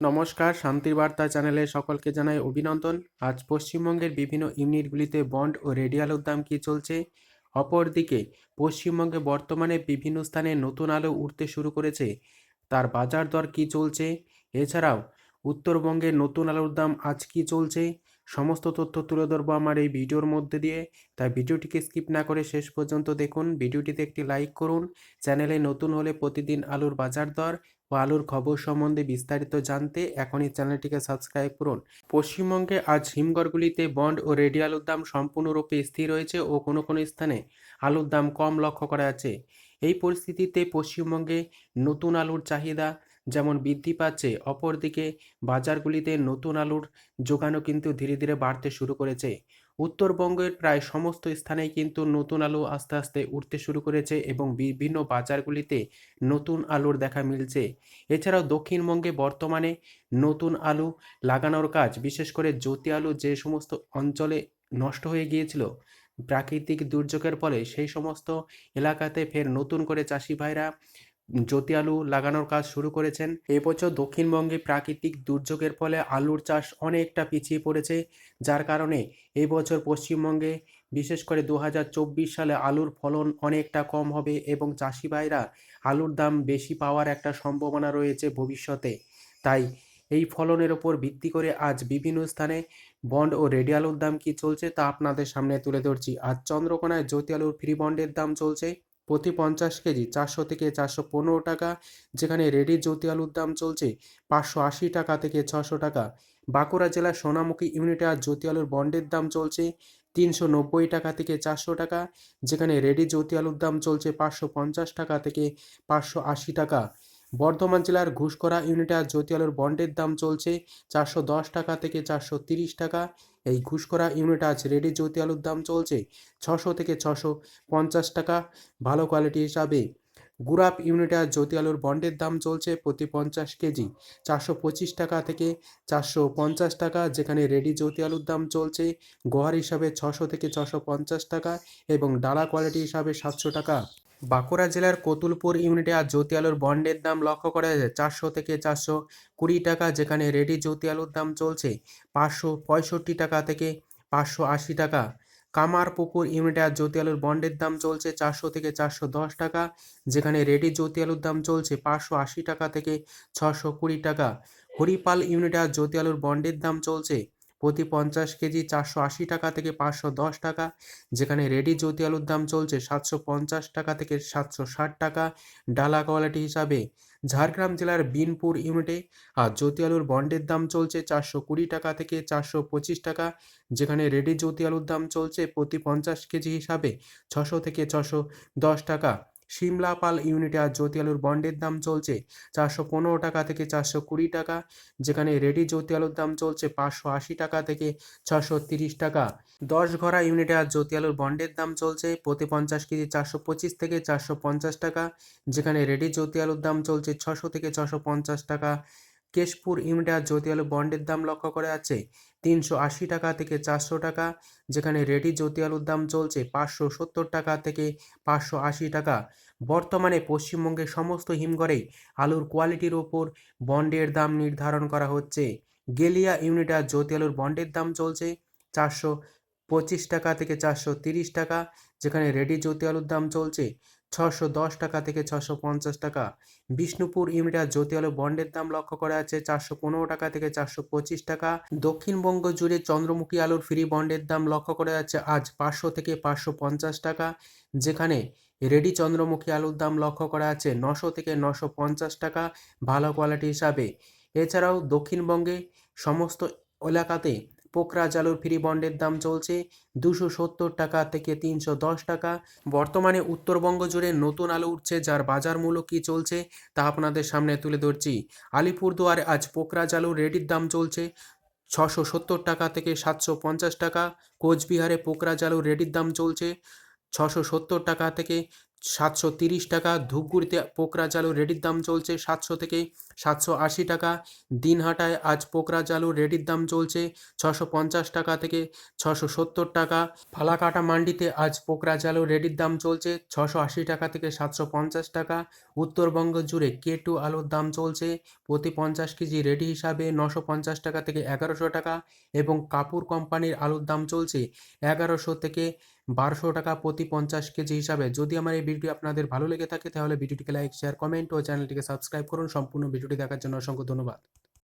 নমস্কার, শান্তির বার্তা চ্যানেলে সকলকে জানাই অভিনন্দন। আজ পশ্চিমবঙ্গের বিভিন্ন ইউনিটগুলিতে বন্ড ও রেডিয়াল দাম কী চলছে? অপরদিকে, পশ্চিমবঙ্গে বর্তমানে বিভিন্ন স্থানে নতুন আলো উঠতে শুরু করেছে। তার বাজার দর কী চলছে? এছাড়াও, উত্তরবঙ্গে নতুন আলোর দাম আজ কী চলছে? সমস্ত তথ্য তুলে ধরবো আমার এই ভিডিওর মধ্যে দিয়ে। তাই ভিডিওটিকে স্কিপ না করে শেষ পর্যন্ত দেখুন। ভিডিওটিতে একটি লাইক করুন। চ্যানেলে নতুন হলে প্রতিদিন আলুর বাজার দর ও আলুর খবর সম্বন্ধে বিস্তারিত জানতে এখনই চ্যানেলটিকে সাবস্ক্রাইব করুন। পশ্চিমবঙ্গে আজ হিমঘরগুলিতে বন্ড ও রেডি আলুর দাম সম্পূর্ণরূপে স্থির রয়েছে ও কোনো কোনো স্থানে আলুর দাম কম লক্ষ্য করা যাচ্ছে। এই পরিস্থিতিতে পশ্চিমবঙ্গে নতুন আলুর চাহিদা যেমন বৃদ্ধি পাচ্ছে, অপরদিকে বাজারগুলিতে নতুন আলুর যোগানও কিন্তু ধীরে ধীরে বাড়তে শুরু করেছে। উত্তরবঙ্গের প্রায় সমস্ত স্থানেই কিন্তু নতুন আলু আস্তে আস্তে উঠতে শুরু করেছে এবং বিভিন্ন বাজারগুলিতে নতুন আলুর দেখা মিলছে। এছাড়াও দক্ষিণবঙ্গে বর্তমানে নতুন আলু লাগানোর কাজ, বিশেষ করে জ্যোতি আলু যে সমস্ত অঞ্চলে নষ্ট হয়ে গিয়েছিল, প্রাকৃতিক দুর্যোগের ফলে সেই সমস্ত এলাকাতে ফের নতুন করে চাষি ভাইরা জ্যোতি আলু লাগানোর কাজ শুরু করেছেন। এবছর দক্ষিণবঙ্গে প্রাকৃতিক দুর্যোগের ফলে আলুর চাষ অনেকটা পিছিয়ে পড়েছে, যার কারণে এবছর পশ্চিমবঙ্গে বিশেষ করে দু হাজার চব্বিশ সালে আলুর ফলন অনেকটা কম হবে এবং চাষি ভাইরা আলুর দাম বেশি পাওয়ার একটা সম্ভাবনা রয়েছে ভবিষ্যতে। তাই এই ফলনের ওপর ভিত্তি করে আজ বিভিন্ন স্থানে বন্ড ও রেডি আলুর দাম কি চলছে তা আপনাদের সামনে তুলে ধরছি। আজ চন্দ্রকোনায় জ্যোতি আলুর ফ্রি বন্ডের দাম চলছে প্রতি পঞ্চাশ কেজি চারশো থেকে চারশো পনেরো টাকা, যেখানে রেডি জ্যোতি আলুর দাম চলছে পাঁচশো আশি টাকা থেকে ছশো টাকা। বাঁকুড়া জেলার সোনামুখী ইউনিটে আজ জ্যোতি আলুর বন্ডের দাম চলছে তিনশো নব্বই টাকা থেকে চারশো টাকা, যেখানে রেডি জ্যোতি আলুর দাম চলছে পাঁচশো পঞ্চাশ টাকা থেকে পাঁচশো আশি টাকা। বর্ধমান জেলার ঘুষকরা ইউনিটে আজ জ্যোতি আলুর বন্ডের দাম চলছে চারশো দশ টাকা থেকে চারশো তিরিশ টাকা। এই ঘুষকরা ইউনিট আজ রেডি জ্যোতি আলুর দাম চলছে ছশো থেকে ছশো পঞ্চাশ টাকা ভালো কোয়ালিটি হিসাবে। গুরাপ ইউনিটে আজ জ্যোতি আলুর বন্ডের দাম চলছে প্রতি পঞ্চাশ কেজি চারশো পঁচিশ টাকা থেকে চারশো পঞ্চাশ টাকা, যেখানে রেডি জ্যোতি আলুর দাম চলছে গোহার হিসাবে ছশো থেকে ছশো পঞ্চাশ টাকা এবং ডালা কোয়ালিটি হিসাবে সাতশো টাকা। বাঁকুড়া জেলার কতুলপুর ইউনিটে আজ জ্যোতি আলুর বন্ডের দাম লক্ষ্য করা যায়। চারশো থেকে চারশো কুড়ি টাকা যেখানে রেডি জ্যোতি আলুর দাম চলছে পাঁচশো পঁয়ষট্টি টাকা থেকে পাঁচশো আশি টাকা। কামারপুকুর ইউনিটে আজ জ্যোতি আলুর বন্ডের দাম চলছে চারশো থেকে চারশো দশ টাকা যেখানে রেডি জ্যোতি আলুর দাম চলছে পাঁচশো আশি টাকা থেকে ছশো কুড়ি টাকা। হরিপাল ইউনিটে আজ জ্যোতি আলুর বন্ডের দাম চলছে প্রতি পঞ্চাশ কেজি চারশো আশি টাকা থেকে পাঁচশো দশ টাকা, যেখানে রেডি জ্যোতি আলুর দাম চলছে সাতশো পঞ্চাশ টাকা থেকে সাতশো ষাট টাকা। ডালা কোয়ালিটি হিসাবে ঝাড়গ্রাম জেলার বিনপুর ইউনিটে আর জ্যোতি আলুর বন্ডের দাম চলছে চারশো কুড়ি টাকা থেকে চারশো পঁচিশ টাকা, যেখানে রেডি জ্যোতি আলুর দাম চলছে প্রতি পঞ্চাশ কেজি হিসাবে ছশো থেকে ছশো দশ টাকা। সিমলাপাল ইউনিটে আজ জ্যোতি আলুর বন্ডের দাম চলছে চারশো পনেরো টাকা থেকে চারশো কুড়ি টাকা, যেখানে রেডি জ্যোতি আলুর দাম চলছে পাঁচশো আশি টাকা থেকে ছশো তিরিশ টাকা। দশ ঘরা ইউনিটে আজ জ্যোতি আলুর বন্ডের দাম চলছে প্রতি পঞ্চাশ কেজি চারশো পঁচিশ থেকে চারশো পঞ্চাশ টাকা, যেখানে রেডি জ্যোতি আলুর দাম চলছে ছশো থেকে ছশো পঞ্চাশ টাকা কেশপুর ইউনিটে আজ জ্যোতি আলু বন্ডের দাম লক্ষ্য করে আছে তিনশো আশি টাকা থেকে চারশো টাকা, যেখানে রেডি জ্যোতি আলুর দাম চলছে পাঁচশো সত্তর টাকা থেকে পাঁচশো আশি টাকা। বর্তমানে পশ্চিমবঙ্গের সমস্ত হিমঘরেই আলুর কোয়ালিটির ওপর বন্ডের দাম নির্ধারণ করা হচ্ছে। গেলিয়া ইউনিটে আজ জ্যোতি আলুর বন্ডের দাম চলছে চারশো পঁচিশ টাকা থেকে চারশো তিরিশ টাকা, যেখানে রেডি জ্যোতি আলুর দাম চলছে ছশো দশ টাকা থেকে ছশো পঞ্চাশ টাকা। বিষ্ণুপুর আর জ্যোতি আলু বন্ডের দাম লক্ষ্য করা আছে চারশো পনেরো টাকা থেকে চারশো পঁচিশ টাকা। দক্ষিণবঙ্গ জুড়ে চন্দ্রমুখী আলুর ফ্রি বন্ডের দাম লক্ষ্য করা যাচ্ছে আজ পাঁচশো থেকে পাঁচশো পঞ্চাশ টাকা। যেখানে রেডি চন্দ্রমুখী আলুর দাম লক্ষ্য করা আছে নশো থেকে নশো পঞ্চাশ টাকা ভালো কোয়ালিটি হিসাবে। এছাড়াও দক্ষিণবঙ্গে সমস্ত এলাকাতে পোকরাজ আলুর ফ্রি বন্ডের দাম চলছে দুশো সত্তর টাকা থেকে তিনশো দশ টাকা। বর্তমানে উত্তরবঙ্গ জুড়ে নতুন আলু উঠছে, যার বাজার মূল্য কী চলছে তা আপনাদের সামনে তুলে ধরছি। আলিপুরদুয়ারে আজ পোকরাজ আলুর রেডির দাম চলছে ছশো সত্তর টাকা থেকে সাতশো পঞ্চাশ টাকা। কোচবিহারে পোকরাজ আলুর রেডির দাম চলছে ছশো সত্তর টাকা থেকে সাতশো তিরিশ টাকা, ধূপগুড়িতে পোকরা আলু রেডির দাম চলছে সাতশো থেকে সাতশো আশি টাকা, দিনহাটায় আজ পোকরা আলু রেডির দাম চলছে ছশো পঞ্চাশ টাকা থেকে ছশো সত্তর টাকা, ফালাকাটা মান্ডিতে আজ পোকরা আলু রেডির দাম চলছে ছশো আশি টাকা থেকে সাতশো পঞ্চাশ টাকা, উত্তরবঙ্গ জুড়ে কে টু আলুর দাম চলছে প্রতি পঞ্চাশ কেজি রেডি হিসাবে নশো পঞ্চাশ টাকা থেকে এগারোশো টাকা এবং কাপুর কোম্পানির আলুর দাম চলছে এগারোশো থেকে বারোশো টাকা প্রতি পঞ্চাশ কেজি হিসাবে। যদি আমার এই ভিডিও আপনাদের ভালো লেগে থাকে, তাহলে ভিডিওটিকে লাইক শেয়ার কমেন্ট ও চ্যানেলটিকে সাবস্ক্রাইব করুন। সম্পূর্ণ ভিডিওটি দেখার জন্য অসংখ্য ধন্যবাদ।